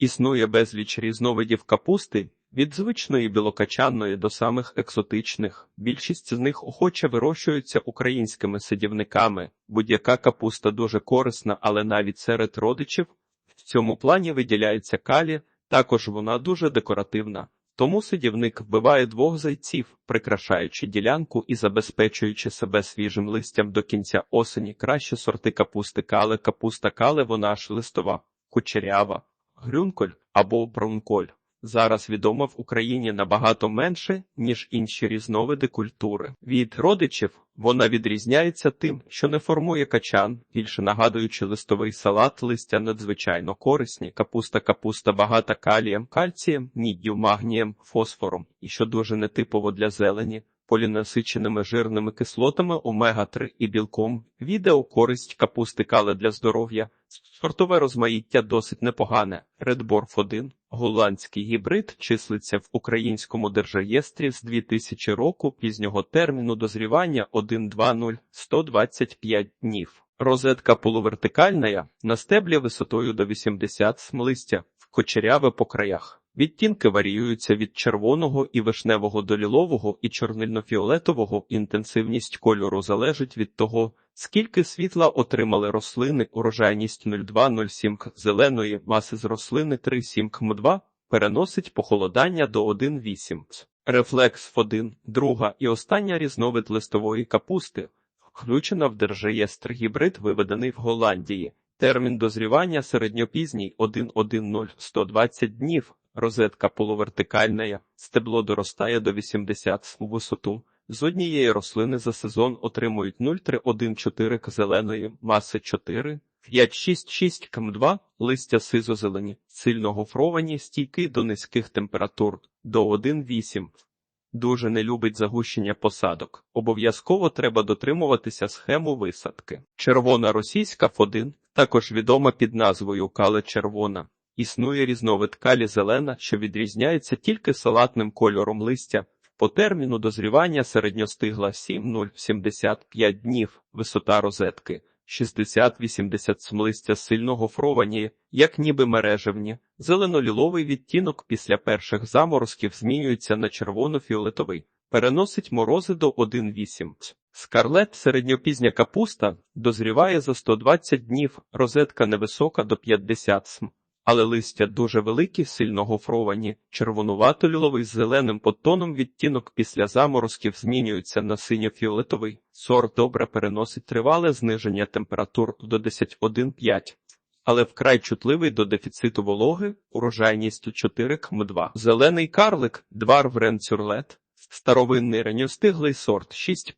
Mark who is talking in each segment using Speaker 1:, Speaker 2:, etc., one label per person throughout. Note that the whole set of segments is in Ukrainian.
Speaker 1: Існує безліч різновидів капусти, від звичної білокачанної до самих екзотичних. Більшість з них охоче вирощуються українськими садівниками. Будь-яка капуста дуже корисна, але навіть серед родичів в цьому плані виділяється калі, також вона дуже декоративна. Тому садівник вбиває двох зайців, прикрашаючи ділянку і забезпечуючи себе свіжим листям до кінця осені. Краще сорти капусти кале, капуста кале, вона ж листова, кучерява, грюнколь або брунколь. Зараз відома в Україні набагато менше, ніж інші різновиди культури. Від родичів вона відрізняється тим, що не формує качан, більше нагадуючи листовий салат, листя надзвичайно корисні, капуста капуста багата калієм, кальцієм, міддю, магнієм, фосфором, і що дуже нетипово для зелені, полінасиченими жирними кислотами омега-3 і білком. Відео користь капусти кале для здоров'я. Сортове розмаїття досить непогане. Редборф 1 голландський гібрид числиться в українському держреєстрі з 2000 року пізнього терміну дозрівання 1.2.0 125 днів. Розетка полувертикальна, на стеблі висотою до 80 см листя, кочеряве по краях. Відтінки варіюються від червоного і вишневого до лілового і чорнильно-фіолетового. Інтенсивність кольору залежить від того, скільки світла отримали рослини, урожайність 0,2-0,7 к зеленої маси з рослини 3,7 км2 переносить похолодання до 1,8 ц. Рефлекс 1, друга і остання різновид листової капусти, включена в держреєстр гібрид, виведений в Голландії. Термін дозрівання середньопізній 1,1,0-120 днів. Розетка полувертикальна, стебло доростає до 80 см висоту. З однієї рослини за сезон отримують 0,314 к зеленої, маси 4, 5,6,6 км2, листя сизо-зелені, сильно гофровані, стійкі до низьких температур, до 1,8. Дуже не любить загущення посадок. Обов'язково треба дотримуватися схему висадки. Червона російська фодин, також відома під назвою кале червона. Існує різновид калі зелена, що відрізняється тільки салатним кольором листя. По терміну дозрівання середньостигла 7-0-75 днів, висота розетки 60-80 см листя сильно гофровані, як ніби мережевні. Зелено-ліловий відтінок після перших заморозків змінюється на червоно-фіолетовий, переносить морози до 1,8 Скарлет середньопізня капуста дозріває за 120 днів, розетка невисока до 50 см але листя дуже великі, сильно гофровані, червонувато-ліловий з зеленим подтоном відтінок після заморозків змінюється на синьо-фіолетовий. Сорт добре переносить тривале зниження температур до 10,1,5, але вкрай чутливий до дефіциту вологи, урожайністю 4 км2. Зелений карлик, двар вренцюрлет. Старовинний ранньостиглий сорт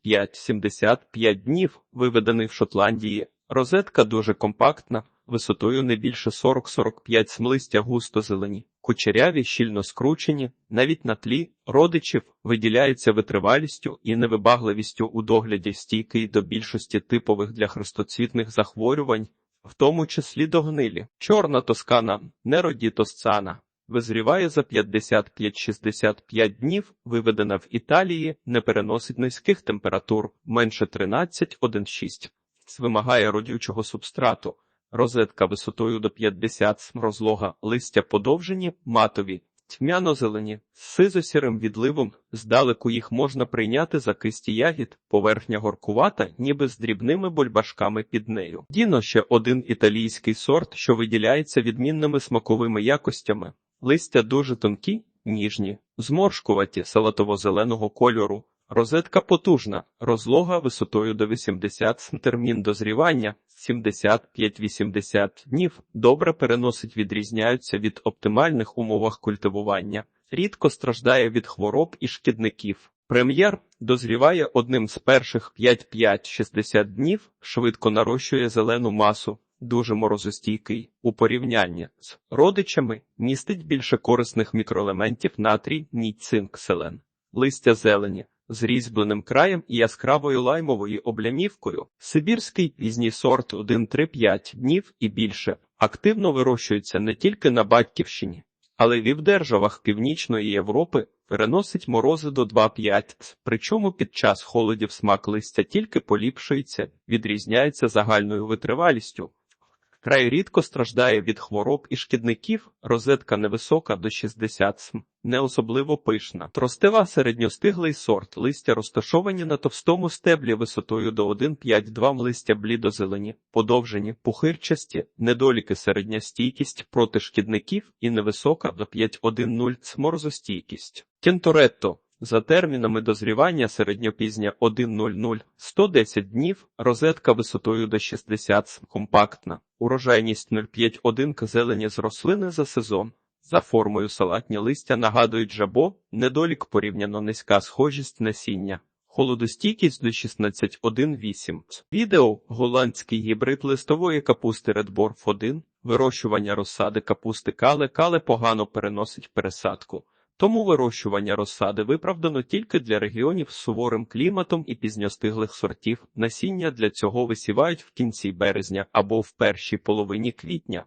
Speaker 1: 6-5-75 днів, виведений в Шотландії. Розетка дуже компактна, висотою не більше 40-45 смлистя густо зелені, кучеряві, щільно скручені, навіть на тлі родичів виділяється витривалістю і невибагливістю у догляді стійкий до більшості типових для хрестоцвітних захворювань, в тому числі до гнилі. Чорна тоскана, нероді тосцана. Визріває за 55-65 днів, виведена в Італії, не переносить низьких температур менше 13,1,6. Вимагає родючого субстрату, розетка висотою до 50 см розлога, листя подовжені, матові, тьмяно-зелені, з сизо-сірим відливом, здалеку їх можна прийняти за кисті ягід, поверхня горкувата, ніби з дрібними бульбашками під нею. Діно ще один італійський сорт, що виділяється відмінними смаковими якостями. Листя дуже тонкі, ніжні, зморшкуваті салатово-зеленого кольору. Розетка потужна, розлога висотою до 80 см, термін дозрівання 75-80 днів, добре переносить відрізняються від оптимальних умовах культивування, рідко страждає від хвороб і шкідників. Прем'єр дозріває одним з перших 5-5-60 днів, швидко нарощує зелену масу, дуже морозостійкий. У порівнянні з родичами, містить більше корисних мікроелементів натрій, ніть, цинк, селен, листя зелені з різьбленим краєм і яскравою лаймовою облямівкою. Сибірський пізній сорт 1-3-5 днів і більше активно вирощується не тільки на батьківщині, але й в державах Північної Європи. Переносить морози до 2,5, причому під час холодів смак листя тільки поліпшується, відрізняється загальною витривалістю. Край рідко страждає від хвороб і шкідників, розетка невисока до 60 см, не особливо пишна. Тростева середньостиглий сорт, листя розташовані на товстому стеблі висотою до 1,5-2 м, листя блідозелені, подовжені, пухирчасті, недоліки середня стійкість проти шкідників і невисока до 5,1,0 сморозостійкість. Кенторетто за термінами дозрівання середньопізня 1.00 110 днів, розетка висотою до 60 см, компактна, урожайність 0,5-1 зелені з рослини за сезон. За формою салатні листя нагадують жабо, недолік порівняно низька схожість насіння. Холодостійкість до 16,1,8. Відео голландський гібрид листової капусти Redborf 1 вирощування розсади капусти кале кале погано переносить пересадку. Тому вирощування розсади виправдано тільки для регіонів з суворим кліматом і пізньостиглих сортів. Насіння для цього висівають в кінці березня або в першій половині квітня.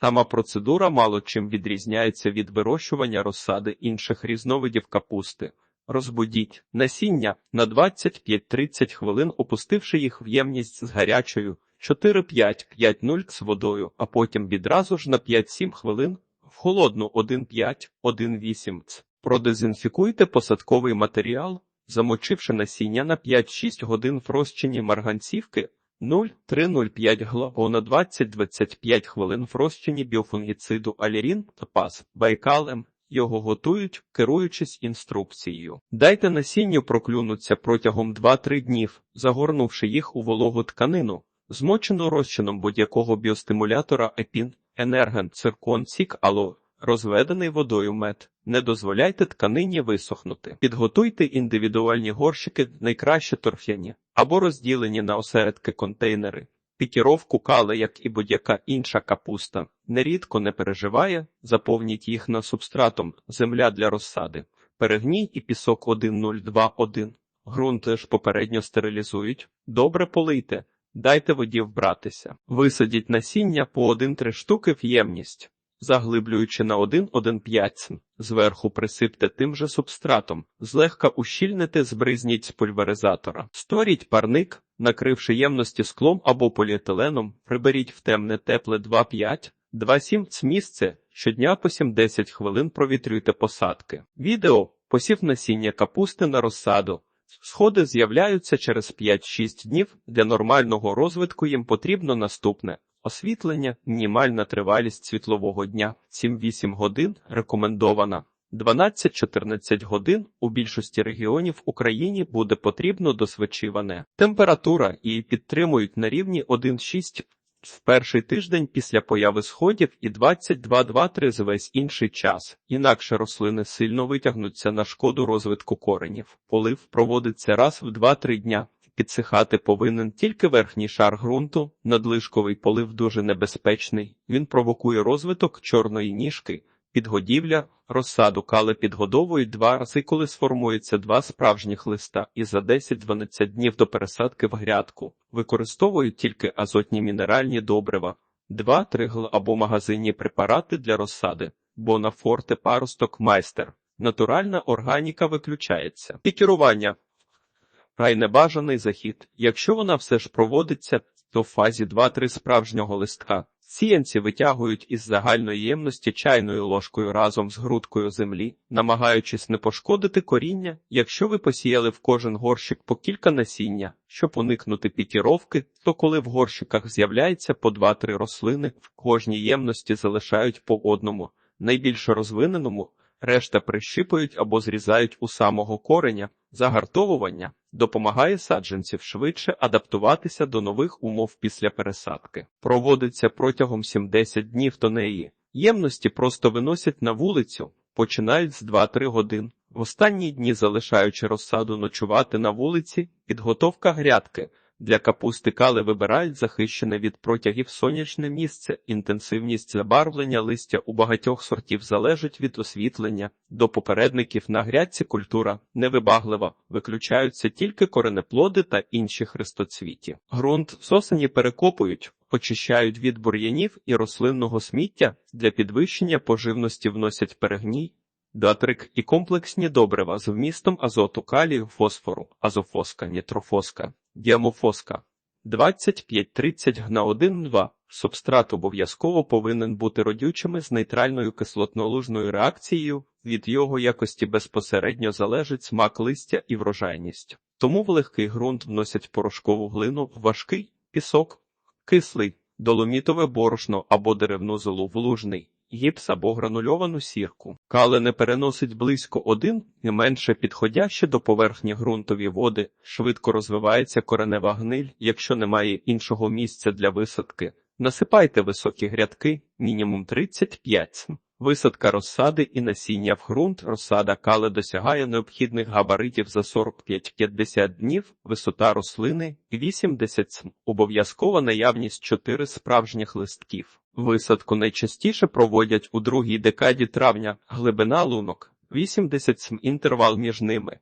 Speaker 1: Сама процедура мало чим відрізняється від вирощування розсади інших різновидів капусти. Розбудіть насіння на 25-30 хвилин, опустивши їх в ємність з гарячою 4-5-5-0 з водою, а потім відразу ж на 5-7 хвилин холодну 1,5-1,8 ц. Продезінфікуйте посадковий матеріал, замочивши насіння на 5-6 годин в розчині марганцівки 0,305 главо на 20-25 хвилин в розчині біофунгіциду алірін та пас байкалем. Його готують, керуючись інструкцією. Дайте насінню проклюнуться протягом 2-3 днів, загорнувши їх у вологу тканину, змочену розчином будь-якого біостимулятора епін, енерген, циркон, сік, ало, розведений водою мед. Не дозволяйте тканині висохнути. Підготуйте індивідуальні горщики, найкраще торф'яні, або розділені на осередки контейнери. Пікіровку кали, як і будь-яка інша капуста, нерідко не переживає, заповніть їх на субстратом, земля для розсади, перегній і пісок 1,021. Грунти ж попередньо стерилізують, добре полийте, дайте воді вбратися. Висадіть насіння по 1-3 штуки в ємність, заглиблюючи на 1,1,5 см. Зверху присипте тим же субстратом, злегка ущільните, збризніть з пульверизатора. Сторіть парник, накривши ємності склом або поліетиленом, приберіть в темне тепле 2,5, 2,7 ц місце, щодня по 7-10 хвилин провітрюйте посадки. Відео посів насіння капусти на розсаду. Сходи з'являються через 5-6 днів. Для нормального розвитку їм потрібно наступне. Освітлення, мінімальна тривалість світлового дня 7-8 годин рекомендована. 12-14 годин у більшості регіонів Україні буде потрібно досвечиване. Температура її підтримують на рівні 1,6 в перший тиждень після появи сходів і 22-2-3 за весь інший час. Інакше рослини сильно витягнуться на шкоду розвитку коренів. Полив проводиться раз в 2-3 дня. Підсихати повинен тільки верхній шар ґрунту, надлишковий полив дуже небезпечний. Він провокує розвиток чорної ніжки, підгодівля, розсаду кали підгодовують два рази, коли сформується два справжніх листа, і за 10-12 днів до пересадки в грядку використовують тільки азотні мінеральні добрива, 2-3 гл або магазинні препарати для розсади, бонафорте паросток майстер. Натуральна органіка виключається. Пікірування Край небажаний захід. Якщо вона все ж проводиться, то в фазі 2-3 справжнього листка сіянці витягують із загальної ємності чайною ложкою разом з грудкою землі, намагаючись не пошкодити коріння, якщо ви посіяли в кожен горщик по кілька насіння, щоб уникнути пікіровки, то коли в горщиках з'являється по 2-3 рослини, в кожній ємності залишають по одному, найбільш розвиненому. Решта прищипують або зрізають у самого кореня. Загартовування допомагає саджанців швидше адаптуватися до нових умов після пересадки. Проводиться протягом 7-10 днів до неї. Ємності просто виносять на вулицю, починають з 2-3 годин. В останні дні залишаючи розсаду ночувати на вулиці, підготовка грядки. Для капусти кали вибирають захищене від протягів сонячне місце. Інтенсивність забарвлення листя у багатьох сортів залежить від освітлення. До попередників на грядці культура невибаглива, виключаються тільки коренеплоди та інші хрестоцвіті. Грунт сосені перекопують, очищають від бур'янів і рослинного сміття. Для підвищення поживності вносять перегній. Датрик і комплексні добрива з вмістом азоту калію, фосфору, азофоска, нітрофоска, діамофоска 25-30 гна 1-2. Субстрат обов'язково повинен бути родючими з нейтральною кислотно-лужною реакцією, від його якості безпосередньо залежить смак листя і врожайність. Тому в легкий ґрунт вносять порошкову глину, важкий пісок, кислий, доломітове борошно або деревну золу в лужний, гіпс або гранульовану сірку. Кале не переносить близько один і менше підходяще до поверхні ґрунтові води, швидко розвивається коренева гниль, якщо немає іншого місця для висадки. Насипайте високі грядки, мінімум 35 см. Висадка розсади і насіння в ґрунт. Розсада кале досягає необхідних габаритів за 45-50 днів, висота рослини 80 см. Обов'язкова наявність 4 справжніх листків. Висадку найчастіше проводять у другій декаді травня, глибина лунок 80 см. інтервал між ними.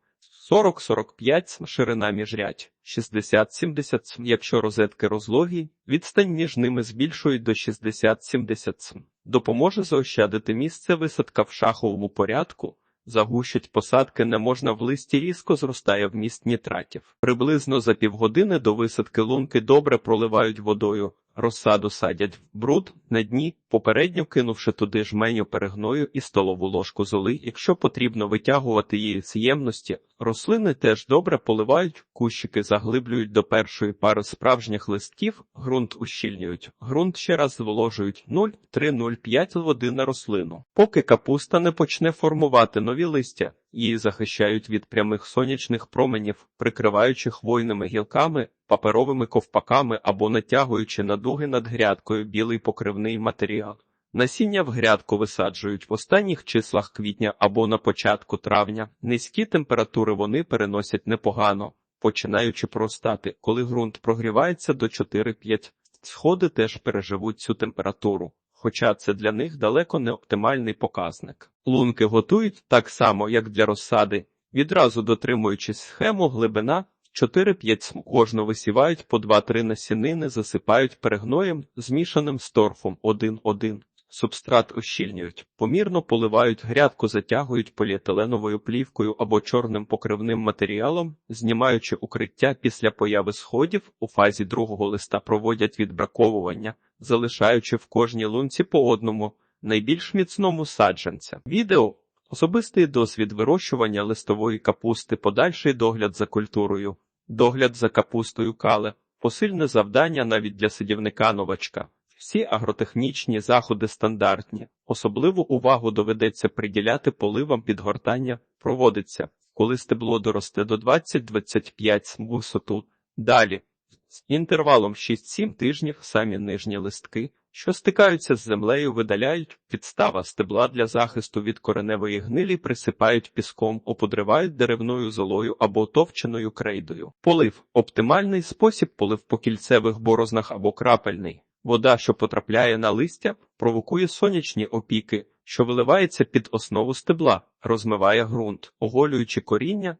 Speaker 1: 40-45 см ширина міжрядь, 60-70 см, якщо розетки розлогі, відстань між ними збільшують до 60-70 см. Допоможе заощадити місце висадка в шаховому порядку, загущить посадки не можна в листі різко зростає вміст нітратів. Приблизно за півгодини до висадки лунки добре проливають водою, розсаду садять в бруд на дні, попередньо кинувши туди жменю перегною і столову ложку золи, якщо потрібно витягувати її з ємності. Рослини теж добре поливають, кущики заглиблюють до першої пари справжніх листків, ґрунт ущільнюють, ґрунт ще раз зволожують 0,3-0,5 води на рослину. Поки капуста не почне формувати нові листя, її захищають від прямих сонячних променів, прикриваючи хвойними гілками, паперовими ковпаками або натягуючи на дуги над грядкою білий покривний матеріал. Насіння в грядку висаджують в останніх числах квітня або на початку травня. Низькі температури вони переносять непогано, починаючи простати, коли ґрунт прогрівається до 4-5. Сходи теж переживуть цю температуру, хоча це для них далеко не оптимальний показник. Лунки готують так само, як для розсади, відразу дотримуючись схему глибина 4-5 см. Кожно висівають по 2-3 насінини, засипають перегноєм, змішаним з торфом 1-1. Субстрат ущільнюють, помірно поливають грядку, затягують поліетиленовою плівкою або чорним покривним матеріалом, знімаючи укриття після появи сходів, у фазі другого листа проводять відбраковування, залишаючи в кожній лунці по одному, найбільш міцному саджанця. Відео особистий досвід вирощування листової капусти, подальший догляд за культурою, догляд за капустою кале, посильне завдання навіть для сидівника новачка. Всі агротехнічні заходи стандартні. Особливу увагу доведеться приділяти поливам підгортання, проводиться, коли стебло доросте до 20-25 см висоту. Далі, з інтервалом 6-7 тижнів самі нижні листки, що стикаються з землею, видаляють, підстава стебла для захисту від кореневої гнилі присипають піском, оподривають деревною золою або товченою крейдою. Полив оптимальний спосіб полив по кільцевих борознах або крапельний. Вода, що потрапляє на листя, провокує сонячні опіки, що виливається під основу стебла, розмиває ґрунт, оголюючи коріння,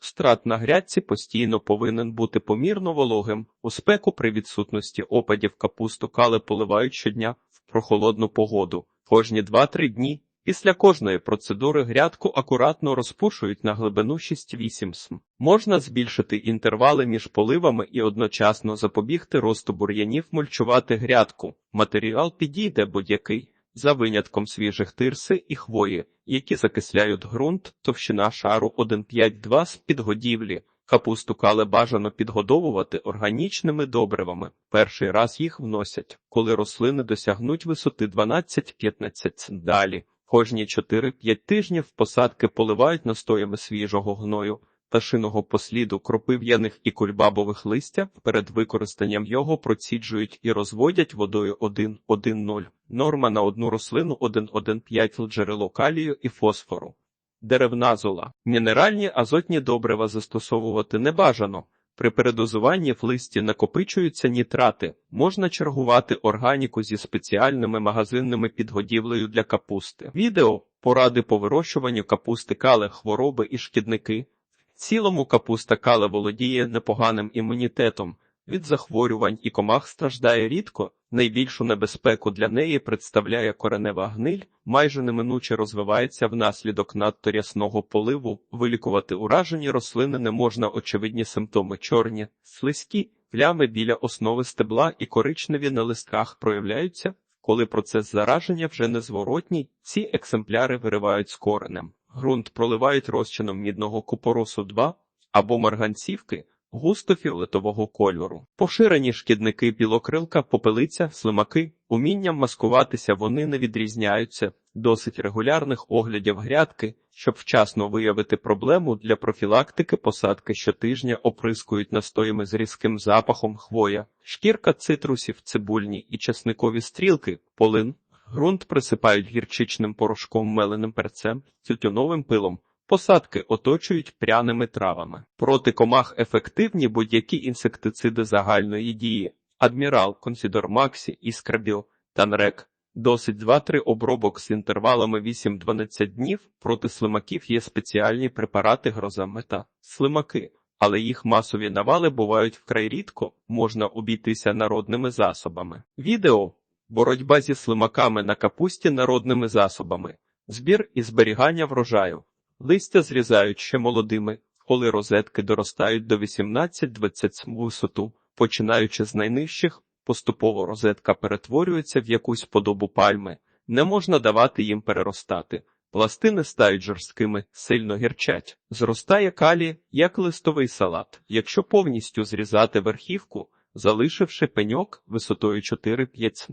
Speaker 1: страт на грядці постійно повинен бути помірно вологим. У спеку при відсутності опадів капусту кали поливають щодня в прохолодну погоду, кожні 2-3 дні. Після кожної процедури грядку акуратно розпушують на глибину 6-8 см. Можна збільшити інтервали між поливами і одночасно запобігти росту бур'янів, мульчувати грядку. Матеріал підійде будь-який, за винятком свіжих тирси і хвої, які закисляють ґрунт, товщина шару 1,5-2 з підгодівлі. Капусту кале бажано підгодовувати органічними добривами. Перший раз їх вносять, коли рослини досягнуть висоти 12-15 см. Далі. Кожні 4-5 тижнів посадки поливають настоями свіжого гною, пташиного посліду, кропив'яних і кульбабових листя, перед використанням його проціджують і розводять водою 1,1,0. Норма на одну рослину 1,1,5 джерело калію і фосфору. Деревна зола. Мінеральні азотні добрива застосовувати не бажано. При передозуванні в листі накопичуються нітрати, можна чергувати органіку зі спеціальними магазинними підгодівлею для капусти. Відео поради по вирощуванню капусти кале, хвороби і шкідники. В цілому капуста кале володіє непоганим імунітетом. Від захворювань і комах страждає рідко, найбільшу небезпеку для неї представляє коренева гниль, майже неминуче розвивається внаслідок надто рясного поливу, вилікувати уражені рослини не можна очевидні симптоми чорні, слизькі, Плями біля основи стебла і коричневі на листках проявляються, коли процес зараження вже незворотній, ці екземпляри виривають з коренем. Ґрунт проливають розчином мідного купоросу 2 або марганцівки густо фіолетового кольору. Поширені шкідники білокрилка, попелиця, слимаки. Умінням маскуватися вони не відрізняються. Досить регулярних оглядів грядки, щоб вчасно виявити проблему для профілактики посадки щотижня оприскують настоями з різким запахом хвоя, шкірка цитрусів, цибульні і часникові стрілки, полин. Грунт присипають гірчичним порошком меленим перцем, тютюновим пилом. Посадки оточують пряними травами. Проти комах ефективні будь-які інсектициди загальної дії. Адмірал, Консідор Максі, Іскрабіл, Танрек. Досить 2-3 обробок з інтервалами 8-12 днів. Проти слимаків є спеціальні препарати грозамета. Слимаки, але їх масові навали бувають вкрай рідко, можна обійтися народними засобами. Відео Боротьба зі слимаками на капусті народними засобами, збір і зберігання врожаю. Листя зрізають ще молодими, коли розетки доростають до 18-20 висоту, починаючи з найнижчих, поступово розетка перетворюється в якусь подобу пальми, не можна давати їм переростати. Пластини стають жорсткими, сильно гірчать. Зростає калі, як листовий салат. Якщо повністю зрізати верхівку, залишивши пеньок висотою 4-5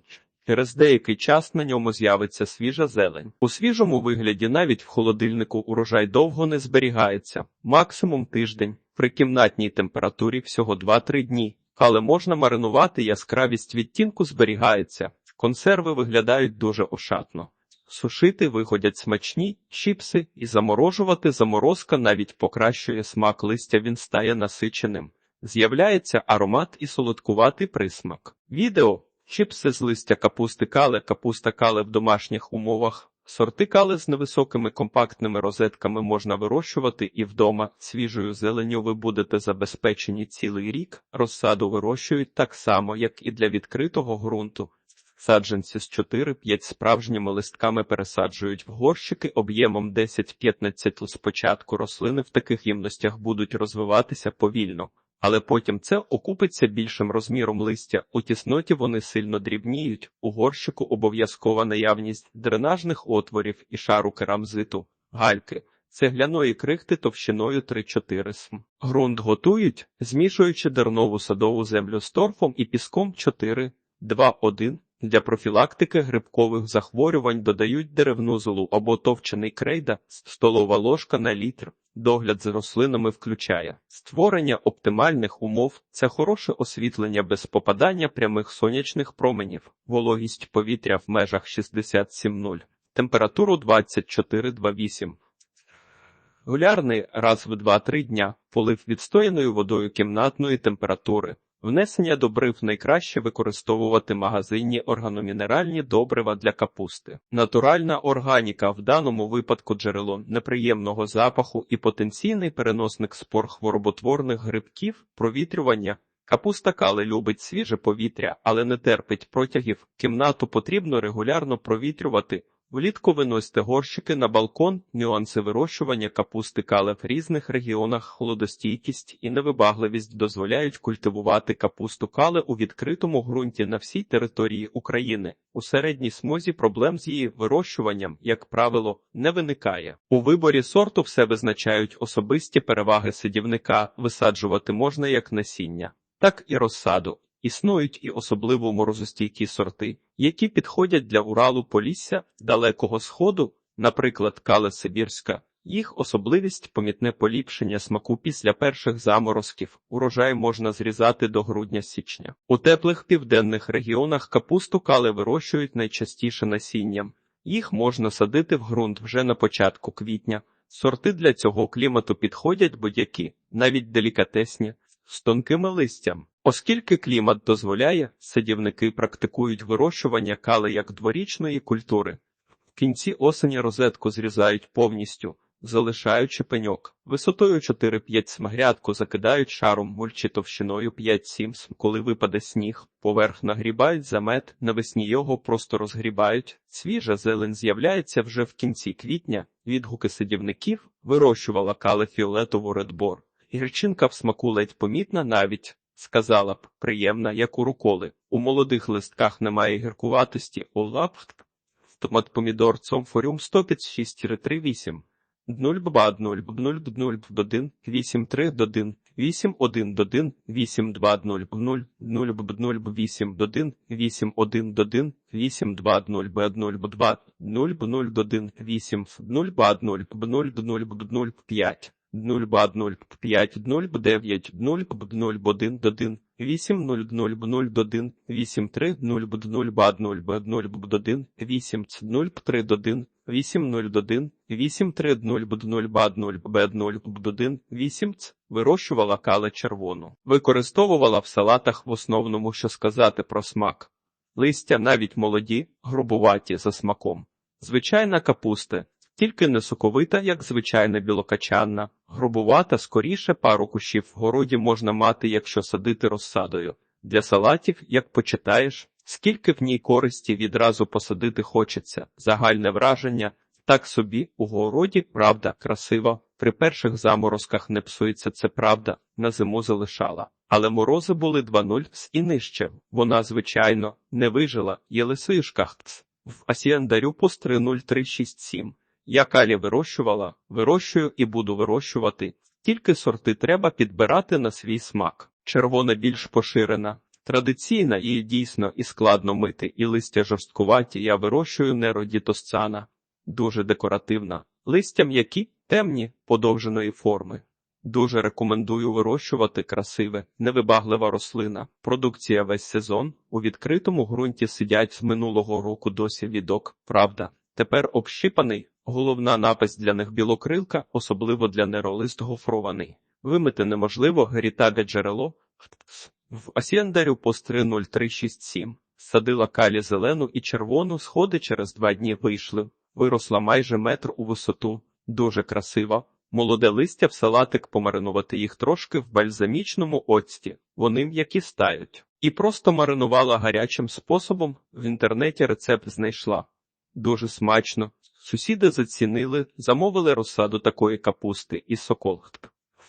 Speaker 1: Через деякий час на ньому з'явиться свіжа зелень. У свіжому вигляді навіть в холодильнику урожай довго не зберігається, максимум тиждень, при кімнатній температурі всього 2-3 дні, але можна маринувати, яскравість відтінку зберігається, консерви виглядають дуже ошатно. Сушити виходять смачні чіпси і заморожувати заморозка навіть покращує смак листя, він стає насиченим. З'являється аромат і солодкуватий присмак. Відео Чіпси з листя капусти кале, капуста кале в домашніх умовах. Сорти кале з невисокими компактними розетками можна вирощувати і вдома. Свіжою зеленю ви будете забезпечені цілий рік. Розсаду вирощують так само, як і для відкритого ґрунту. Саджанці з 4-5 справжніми листками пересаджують в горщики об'ємом 10-15 Спочатку рослини в таких ємностях будуть розвиватися повільно але потім це окупиться більшим розміром листя. У тісноті вони сильно дрібніють, у горщику обов'язкова наявність дренажних отворів і шару керамзиту, гальки, цегляної крихти товщиною 3-4 см. Грунт готують, змішуючи дернову садову землю з торфом і піском 4-2-1. Для профілактики грибкових захворювань додають деревну золу або товчений крейда, столова ложка на літр. Догляд за рослинами включає створення оптимальних умов, це хороше освітлення без попадання прямих сонячних променів, вологість повітря в межах 67,0, температуру 24,28. Гулярний раз в 2-3 дня, полив відстояною водою кімнатної температури. Внесення добрив найкраще використовувати магазинні органомінеральні добрива для капусти. Натуральна органіка в даному випадку джерело неприємного запаху і потенційний переносник спор хвороботворних грибків, провітрювання. Капуста кали любить свіже повітря, але не терпить протягів. Кімнату потрібно регулярно провітрювати. Влітку виносьте горщики на балкон, нюанси вирощування капусти кале в різних регіонах, холодостійкість і невибагливість дозволяють культивувати капусту кале у відкритому ґрунті на всій території України. У середній смузі проблем з її вирощуванням, як правило, не виникає. У виборі сорту все визначають особисті переваги сидівника, висаджувати можна як насіння, так і розсаду. Існують і особливо морозостійкі сорти, які підходять для Уралу Полісся, Далекого Сходу, наприклад, кале Сибірська. Їх особливість помітне поліпшення смаку після перших заморозків. Урожай можна зрізати до грудня-січня. У теплих південних регіонах капусту кали вирощують найчастіше насінням. Їх можна садити в ґрунт вже на початку квітня. Сорти для цього клімату підходять будь-які, навіть делікатесні, з тонкими листям. Оскільки клімат дозволяє, садівники практикують вирощування кали як дворічної культури. В кінці осені розетку зрізають повністю, залишаючи пеньок. Висотою 4-5 см грядку закидають шаром мульчі товщиною 5-7 см. Коли випаде сніг, поверх нагрібають замет, навесні його просто розгрібають. Свіжа зелень з'являється вже в кінці квітня. Відгуки садівників вирощувала кали фіолетову редбор. Гірчинка в смаку ледь помітна навіть сказала б, приємна, як у руколи. У молодих листках немає гіркуватості, у лапт. Томат помідор цомфоріум 156-38. 0 бба 0 б 0 б 0 б 1 8 3 до 1 8 1 до 1 8 2 0 б 0 0 б 0 б 8 до 1 8 1 до 1 8 2 0 б 0 б 2 0 б 0 до 1 8 0 б 0 б 0 б 0 б 0 б 5 0 б 0 б 5 0 б 9 0 б 0 б 1 до 1 8 0 0 б 0 до 1 8 3 0 б 0 б 0 б 0 б до 1 8 ц 0 б 3 до 1 8 0 до 1 8 3 0 б 0 б 0 б 0 б 1 8 ц вирощувала кале червону. Використовувала в салатах в основному, що сказати про смак. Листя навіть молоді, грубуваті за смаком. Звичайна капуста, тільки не соковита, як звичайна білокачанна, грубувата, скоріше пару кущів в городі можна мати, якщо садити розсадою. Для салатів, як почитаєш, скільки в ній користі відразу посадити хочеться, загальне враження, так собі у городі, правда, красиво. При перших заморозках не псується це правда, на зиму залишала. Але морози були 2-0 і нижче. Вона, звичайно, не вижила, є лисишках. В асіандарю пост 30367. Я калі вирощувала, вирощую і буду вирощувати. Тільки сорти треба підбирати на свій смак. Червона більш поширена. Традиційна і дійсно і складно мити, і листя жорсткуваті я вирощую нероді тосцана. Дуже декоративна. Листя м'які, темні, подовженої форми. Дуже рекомендую вирощувати красиве, невибаглива рослина. Продукція весь сезон. У відкритому ґрунті сидять з минулого року досі відок, правда. Тепер общипаний, головна напасть для них білокрилка, особливо для неролист гофрований. Вимити неможливо герітабе джерело. В асіандарю пост 30367. Садила калі зелену і червону, сходи через два дні вийшли. Виросла майже метр у висоту. Дуже красиво. Молоде листя в салатик помаринувати їх трошки в бальзамічному оцті. Вони м'які стають. І просто маринувала гарячим способом. В інтернеті рецепт знайшла. Дуже смачно. Сусіди зацінили, замовили розсаду такої капусти і сокол.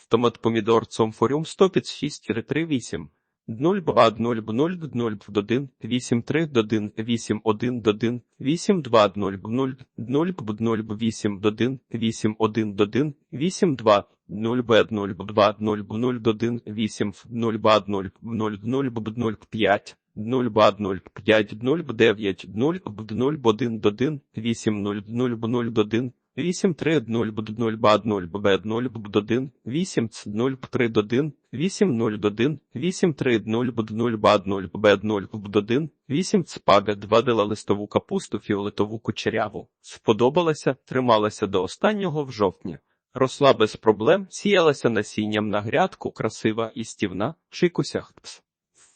Speaker 1: Томат помідор цомфоріум 156-38. 0 б 0 б 0 б 0 б 1 8 3 до 1 8 1 до 1 8 2 0 б 0 0 б 0 б 8 до 1 8 1 до 1 8 2 0 б 0 б 2 0 б 0 до 1 8 0 б 0 0 0 б 0 б 5 0 б 0 5 0 б 9 0 б 0 б 1 до 1 8 0 0 б 0 до 1 8 3 0 б 0 б 0 б 0 б 1 8 0 б 3 до 1 8 0 до 1 8 3 0 б 0 б 0 б 0 б 1 8 ц 2 дила листову капусту фіолетову кучеряву. Сподобалася, трималася до останнього в жовтні. Росла без проблем, сіялася насінням на грядку, красива і стівна, чикусях.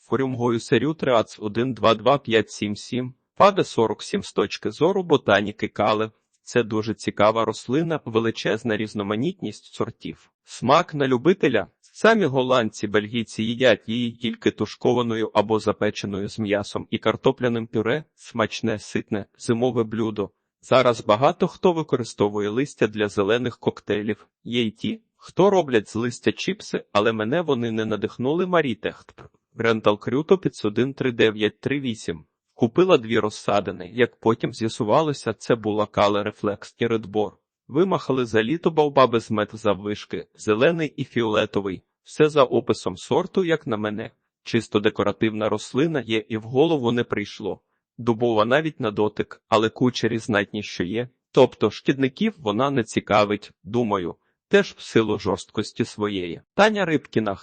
Speaker 1: Форюмгою серю триац 1 2 2 5 7 7 Паде 47 з точки зору ботаніки кале. Це дуже цікава рослина, величезна різноманітність сортів. Смак на любителя. Самі голландці, бельгійці їдять її тільки тушкованою або запеченою з м'ясом і картопляним пюре, смачне, ситне, зимове блюдо. Зараз багато хто використовує листя для зелених коктейлів. Є й ті, хто роблять з листя чіпси, але мене вони не надихнули Марітехт. Рентал Крюто 5013938. Купила дві розсадини, як потім з'ясувалося, це була кале рефлекс редбор. Вимахали за літо бавбаби з мет заввишки, зелений і фіолетовий, все за описом сорту, як на мене. Чисто декоративна рослина є і в голову не прийшло. Дубова навіть на дотик, але кучері знатні, що є. Тобто шкідників вона не цікавить, думаю, теж в силу жорсткості своєї. Таня Рибкіна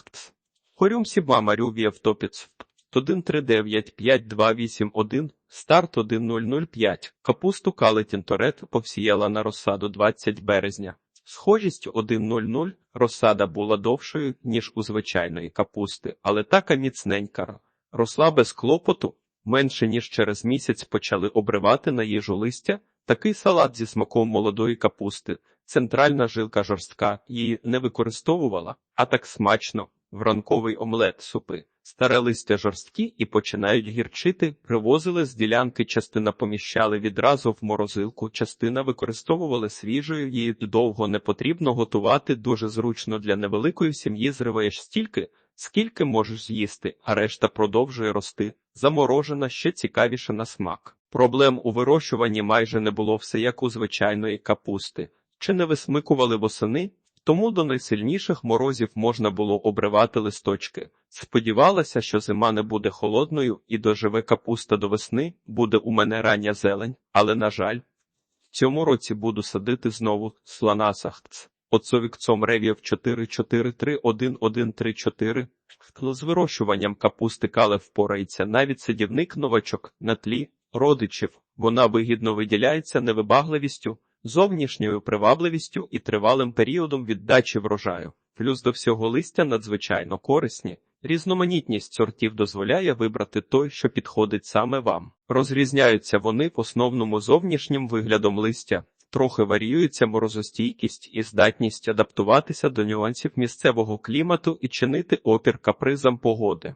Speaker 1: Хтс. Хорюм Сіба Марювієв Топіц. 1395281, старт 1005. Капусту Калетін Торет повсіяла на розсаду 20 березня. Схожість 1.00 розсада була довшою, ніж у звичайної капусти, але така міцненька. Росла без клопоту, менше ніж через місяць почали обривати на їжу листя. Такий салат зі смаком молодої капусти. Центральна жилка жорстка її не використовувала, а так смачно, в ранковий омлет супи. Старе листя жорсткі і починають гірчити, привозили з ділянки, частина поміщали відразу в морозилку, частина використовували свіжою, її довго не потрібно готувати, дуже зручно для невеликої сім'ї зриваєш стільки, Скільки можеш з'їсти, а решта продовжує рости. Заморожена ще цікавіше на смак. Проблем у вирощуванні майже не було все як у звичайної капусти. Чи не висмикували восени? Тому до найсильніших морозів можна було обривати листочки. Сподівалася, що зима не буде холодною і доживе капуста до весни, буде у мене рання зелень, але, на жаль, в цьому році буду садити знову сланасахц. Оцовікцом ревів 4431134. З вирощуванням капусти кале впорається навіть садівник новачок на тлі родичів. Вона вигідно виділяється невибагливістю, зовнішньою привабливістю і тривалим періодом віддачі врожаю. Плюс до всього листя надзвичайно корисні. Різноманітність сортів дозволяє вибрати той, що підходить саме вам. Розрізняються вони в основному зовнішнім виглядом листя, трохи варіюється морозостійкість і здатність адаптуватися до нюансів місцевого клімату і чинити опір капризам погоди.